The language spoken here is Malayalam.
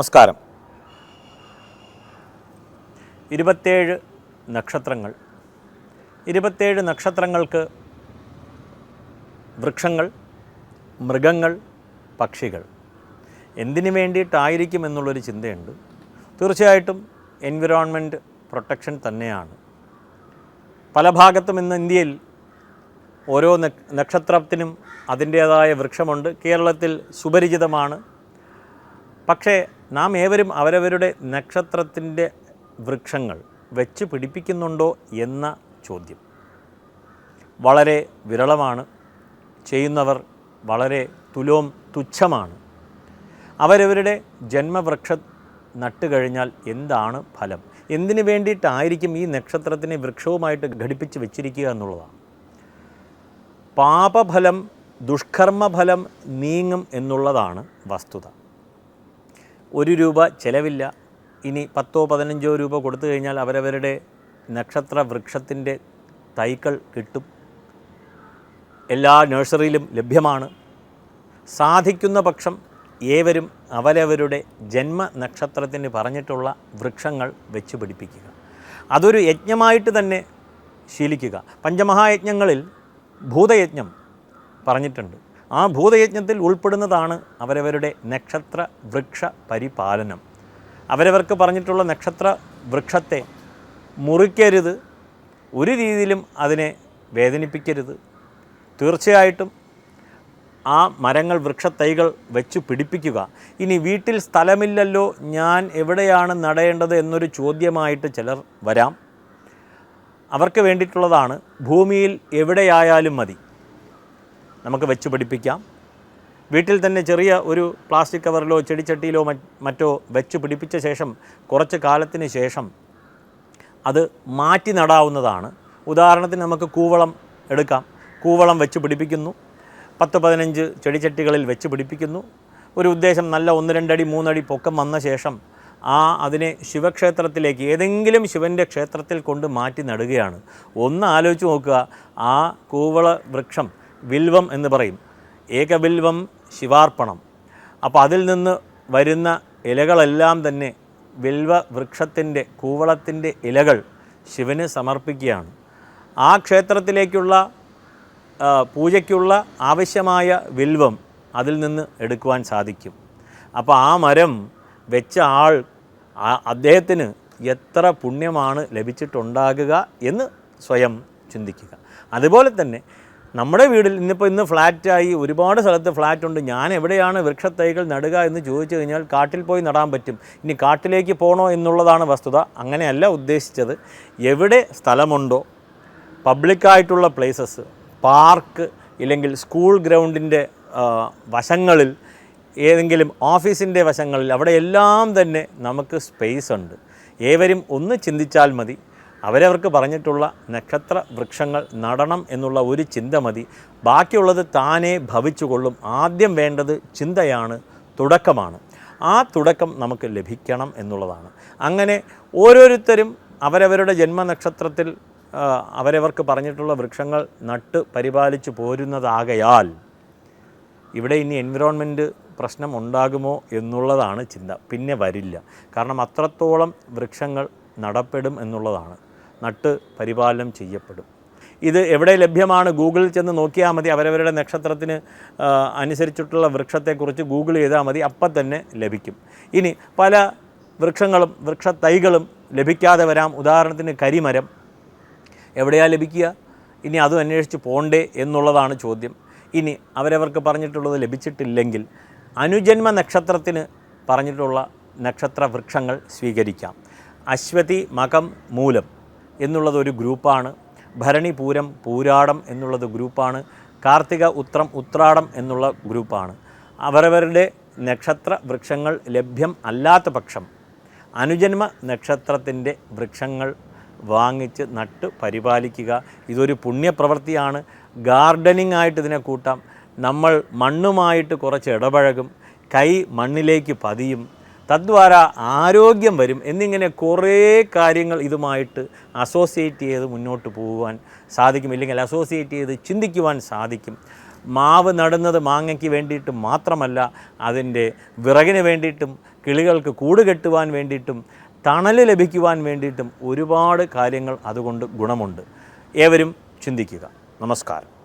നമസ്കാരം. ഇരുപത്തേഴ് നക്ഷത്രങ്ങൾ. ഇരുപത്തേഴ് നക്ഷത്രങ്ങൾക്ക് വൃക്ഷങ്ങൾ മൃഗങ്ങൾ പക്ഷികൾ. എന്തിനു വേണ്ടിയിട്ടായിരിക്കും എന്നുള്ളൊരു ചിന്തയുണ്ട്. തീർച്ചയായിട്ടും എൻവിറോൺമെന്റ് പ്രൊട്ടക്ഷൻ തന്നെയാണ്. പല ഭാഗത്തും ഇന്ന് ഇന്ത്യയിൽ ഓരോ നക്ഷത്രത്തിനും അതിന്റേതായ വൃക്ഷമുണ്ട്. കേരളത്തിൽ സുപരിചിതമാണ്. പക്ഷേ നാം ഏവരും അവരവരുടെ നക്ഷത്രത്തിന്റെ വൃക്ഷങ്ങൾ വെച്ച് പിടിപ്പിക്കുന്നുണ്ടോ എന്ന ചോദ്യം. വളരെ വിരളമാണ്. ചെയ്യുന്നവർ വളരെ തുലോം തുച്ഛമാണ്. അവരവരുടെ ജന്മവൃക്ഷ നട്ട് കഴിഞ്ഞാൽ എന്താണ് ഫലം? എന്തിനു വേണ്ടിയിട്ടായിരിക്കും ഈ നക്ഷത്രത്തിനെ വൃക്ഷവുമായിട്ട് ഘടിപ്പിച്ച് വെച്ചിരിക്കുക എന്നുള്ളതാണ്. പാപഫലം ദുഷ്കർമ്മഫലം നീങ്ങും എന്നുള്ളതാണ് വസ്തുത. ഒരു രൂപ ചിലവില്ല. ഇനി പത്തോ പതിനഞ്ചോ രൂപ കൊടുത്തു കഴിഞ്ഞാൽ അവരവരുടെ നക്ഷത്ര വൃക്ഷത്തിന്റെ തൈകൾ കിട്ടും. എല്ലാ നഴ്സറിയിലും ലഭ്യമാണ്. സാധിക്കുന്ന പക്ഷം ഏവരും അവരവരുടെ ജന്മ നക്ഷത്രത്തിന് പറഞ്ഞിട്ടുള്ള വൃക്ഷങ്ങൾ വെച്ച് പിടിപ്പിക്കുക. അതൊരു യജ്ഞമായിട്ട് തന്നെ ശീലിക്കുക. പഞ്ചമഹായജ്ഞങ്ങളിൽ ഭൂതയജ്ഞം പറഞ്ഞിട്ടുണ്ട്. ആ ഭൂതയജ്ഞത്തിൽ ഉൾപ്പെടുന്നതാണ് അവരവരുടെ നക്ഷത്ര വൃക്ഷ പരിപാലനം. അവരവർക്ക് പറഞ്ഞിട്ടുള്ള നക്ഷത്ര വൃക്ഷത്തെ മുറിക്കരുത് ഒരു രീതിയിലും അതിനെ വേദനിപ്പിക്കരുത്. തീർച്ചയായിട്ടും ആ മരങ്ങൾ വൃക്ഷത്തൈകൾ വെച്ച് പിടിപ്പിക്കുക. ഇനി വീട്ടിൽ സ്ഥലമില്ലല്ലോ ഞാൻ എവിടെയാണ് നടേണ്ടത് എന്നൊരു ചോദ്യമായിട്ട് ചിലർ വരാം. അവർക്ക് വേണ്ടിയിട്ടുള്ളതാണ് ഭൂമിയിൽ എവിടെയായാലും മതി. നമുക്ക് വെച്ച് പിടിപ്പിക്കാം. വീട്ടിൽ തന്നെ ചെറിയ ഒരു പ്ലാസ്റ്റിക് കവറിലോ ചെടിച്ചട്ടിയിലോ മറ്റോ വെച്ച് പിടിപ്പിച്ച ശേഷം കുറച്ച് കാലത്തിന് ശേഷം അത് മാറ്റി നടാവുന്നതാണ്. ഉദാഹരണത്തിന് നമുക്ക് കൂവളം എടുക്കാം. കൂവളം വെച്ച് പിടിപ്പിക്കുന്നു. പത്ത് പതിനഞ്ച് ചെടിച്ചട്ടികളിൽ വെച്ച് പിടിപ്പിക്കുന്നു. ഒരു ഉദ്ദേശം നല്ല ഒന്ന് രണ്ടടി മൂന്നടി പൊക്കം വന്ന ശേഷം ആ അതിനെ ശിവക്ഷേത്രത്തിലേക്ക് ഏതെങ്കിലും ശിവന്റെ ക്ഷേത്രത്തിൽ കൊണ്ട് മാറ്റി നടുകയാണ്. ഒന്ന് ആലോചിച്ച് നോക്കുക. ആ കൂവള വൃക്ഷം വിൽവം എന്ന് പറയും. ഏകബിൽവം ശിവാർപ്പണം. അപ്പോൾ അതിൽ നിന്ന് വരുന്ന ഇലകളെല്ലാം തന്നെ വിൽവ വൃക്ഷത്തിന്റെ കൂവളത്തിന്റെ ഇലകൾ ശിവന് സമർപ്പിക്കുകയാണ്. ആ ക്ഷേത്രത്തിലേക്കുള്ള പൂജയ്ക്കുള്ള ആവശ്യമായ വിൽവം അതിൽ നിന്ന് എടുക്കുവാൻ സാധിക്കും. അപ്പോൾ ആ മരം വെച്ച ആൾ അദ്ദേഹത്തിന് എത്ര പുണ്യമാണ് ലഭിച്ചിട്ടുണ്ടാകുക എന്ന് സ്വയം ചിന്തിക്കുക. അതുപോലെ തന്നെ നമ്മുടെ വീട്ടിൽ ഇന്നിപ്പോൾ ഇന്ന് ഫ്ലാറ്റായി ഒരുപാട് സ്ഥലത്ത് ഫ്ലാറ്റ് ഉണ്ട്. ഞാൻ എവിടെയാണ് വൃക്ഷത്തൈകൾ നടുക എന്ന് ചോദിച്ചു കഴിഞ്ഞാൽ കാട്ടിൽ പോയി നടാൻ പറ്റും. ഇനി കാട്ടിലേക്ക് പോകണോ എന്നുള്ളതാണ് വസ്തുത. അങ്ങനെയല്ല ഉദ്ദേശിച്ചത്. എവിടെ സ്ഥലമുണ്ടോ പബ്ലിക്കായിട്ടുള്ള പ്ലേസസ് പാർക്ക് ഇല്ലെങ്കിൽ സ്കൂൾ ഗ്രൗണ്ടിന്റെ വശങ്ങളിൽ ഏതെങ്കിലും ഓഫീസിന്റെ വശങ്ങളിൽ അവിടെയെല്ലാം തന്നെ നമുക്ക് സ്പേസ് ഉണ്ട്. ഏവരും ഒന്ന് ചിന്തിച്ചാൽ മതി. അവരവർക്ക് പറഞ്ഞിട്ടുള്ള നക്ഷത്ര വൃക്ഷങ്ങൾ നടണം എന്നുള്ള ഒരു ചിന്ത മതി. ബാക്കിയുള്ളത് താനേ ഭവിച്ചുകൊള്ളും. ആദ്യം വേണ്ടത് ചിന്തയാണ് തുടക്കമാണ്. ആ തുടക്കം നമുക്ക് ലഭിക്കണം എന്നുള്ളതാണ്. അങ്ങനെ ഓരോരുത്തരും അവരവരുടെ ജന്മനക്ഷത്രത്തിൽ അവരവർക്ക് പറഞ്ഞിട്ടുള്ള വൃക്ഷങ്ങൾ നട്ട് പരിപാലിച്ചു പോരുന്നതാകയാൽ ഇവിടെ ഇനി എൻവിറോൺമെന്റ് പ്രശ്നം ഉണ്ടാകുമോ എന്നുള്ളതാണ് ചിന്ത. പിന്നെ വരില്ല. കാരണം അത്രത്തോളം വൃക്ഷങ്ങൾ നടപ്പെടും എന്നുള്ളതാണ്. നട്ട് പരിപാലനം ചെയ്യപ്പെടും. ഇത് എവിടെ ലഭ്യമാണ്? ഗൂഗിളിൽ ചെന്ന് നോക്കിയാൽ മതി. അവരവരുടെ നക്ഷത്രത്തിന് അനുസരിച്ചിട്ടുള്ള വൃക്ഷത്തെക്കുറിച്ച് ഗൂഗിൾ ചെയ്താൽ മതി. അപ്പം തന്നെ ലഭിക്കും. ഇനി പല വൃക്ഷങ്ങളും വൃക്ഷത്തൈകളും ലഭിക്കാതെ വരാം. ഉദാഹരണത്തിന് കരിമരം. എവിടെയാണ് ലഭിക്കുക? ഇനി അതും അന്വേഷിച്ച് പോണ്ടേ എന്നുള്ളതാണ് ചോദ്യം. ഇനി അവരവർക്ക് പറഞ്ഞിട്ടുള്ളത് ലഭിച്ചിട്ടില്ലെങ്കിൽ അനുജന്മ നക്ഷത്രത്തിന് പറഞ്ഞിട്ടുള്ള നക്ഷത്ര വൃക്ഷങ്ങൾ സ്വീകരിക്കാം. അശ്വതി മകം മൂലം. എന്നുള്ളത് ഒരു ഗ്രൂപ്പാണ്. ഭരണി പൂരം പൂരാടം എന്നുള്ളത് ഗ്രൂപ്പാണ്. കാർത്തിക ഉത്രം ഉത്രാടം എന്നുള്ള ഗ്രൂപ്പാണ്. അവരവരുടെ നക്ഷത്ര വൃക്ഷങ്ങൾ ലഭ്യം അല്ലാത്ത പക്ഷം അനുജന്മ നക്ഷത്രത്തിന്റെ വൃക്ഷങ്ങൾ വാങ്ങിച്ച് നട്ട് പരിപാലിക്കുക. ഇതൊരു പുണ്യപ്രവൃത്തിയാണ്. ഗാർഡനിങ് ആയിട്ട് ഇതിനെ കൂട്ടാം. നമ്മൾ മണ്ണുമായിട്ട് കുറച്ച് ഇടപഴകും. കൈ മണ്ണിലേക്ക് പതിയും. തദ്വാര ആരോഗ്യം വരും എന്നിങ്ങനെ കുറേ കാര്യങ്ങൾ ഇതുമായിട്ട് അസോസിയേറ്റ് ചെയ്ത് മുന്നോട്ട് പോകുവാൻ സാധിക്കും. ഇല്ലെങ്കിൽ അസോസിയേറ്റ് ചെയ്ത് ചിന്തിക്കുവാൻ സാധിക്കും. മാവ് നടുന്നത് മാങ്ങയ്ക്ക് വേണ്ടിയിട്ട് മാത്രമല്ല അതിന്റെ വിറകിന് വേണ്ടിയിട്ടും കിളികൾക്ക് കൂട് കെട്ടുവാൻ വേണ്ടിയിട്ടും തണൽ ലഭിക്കുവാൻ വേണ്ടിയിട്ടും ഒരുപാട് കാര്യങ്ങൾ അതുകൊണ്ട് ഗുണമുണ്ട്. ഏവരും ചിന്തിക്കുക. നമസ്കാരം.